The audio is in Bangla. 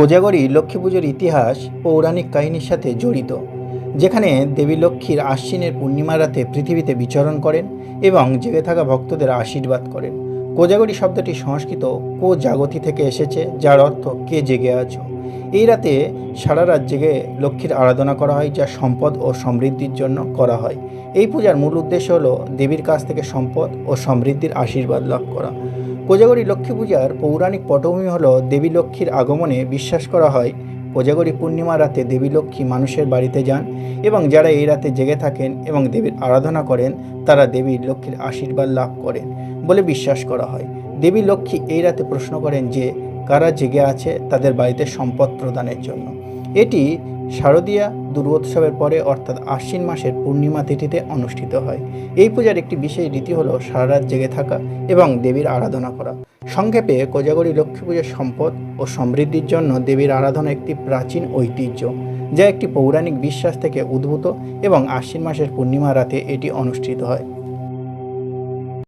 কোজাগরী লক্ষ্মী পুজোর ইতিহাস পৌরাণিক কাহিনীর সাথে জড়িত, যেখানে দেবী লক্ষ্মীর আশ্বিনের পূর্ণিমা রাতে পৃথিবীতে বিচরণ করেন এবং জেগে থাকা ভক্তদের আশীর্বাদ করেন। কোজাগরী শব্দটি সংস্কৃত কো জাগতি থেকে এসেছে, যার অর্থ কে জেগে আছো। এই রাতে সারা রাত জেগে লক্ষ্মীর আরাধনা করা হয়, যা সম্পদ ও সমৃদ্ধির জন্য করা হয়। এই পূজার মূল উদ্দেশ্য হলো দেবীর কাছ থেকে সম্পদ ও সমৃদ্ধির আশীর্বাদ লাভ করা। কোজাগরী লক্ষ্মী পূজার পৌরাণিক পটভূমি হল দেবী লক্ষ্মীর আগমনে বিশ্বাস করা হয়, কোজাগরী পূর্ণিমা রাতে দেবী লক্ষ্মী মানুষের বাড়িতে যান এবং যারা এই রাতে জেগে থাকেন এবং দেবীর আরাধনা করেন, তারা দেবী লক্ষ্মীর আশীর্বাদ লাভ করেন বলে বিশ্বাস করা হয়। দেবী লক্ষ্মী এই রাতে প্রশ্ন করেন যে কারা জেগে আছে তাদের বাড়িতে সম্পদ প্রদানের জন্য। এটি শারদীয়া দুর্গোৎসবের পরে, অর্থাৎ আশ্বিন মাসের পূর্ণিমা তিথিতে অনুষ্ঠিত হয়। এই পূজার একটি বিশেষ রীতি হলো সারা রাত জেগে থাকা এবং দেবীর আরাধনা করা। সংক্ষেপে, কোজাগরী লক্ষ্মী পুজোর সম্পদ ও সমৃদ্ধির জন্য দেবীর আরাধনা একটি প্রাচীন ঐতিহ্য, যা একটি পৌরাণিক বিশ্বাস থেকে উদ্ভূত এবং আশ্বিন মাসের পূর্ণিমা রাতে এটি অনুষ্ঠিত হয়।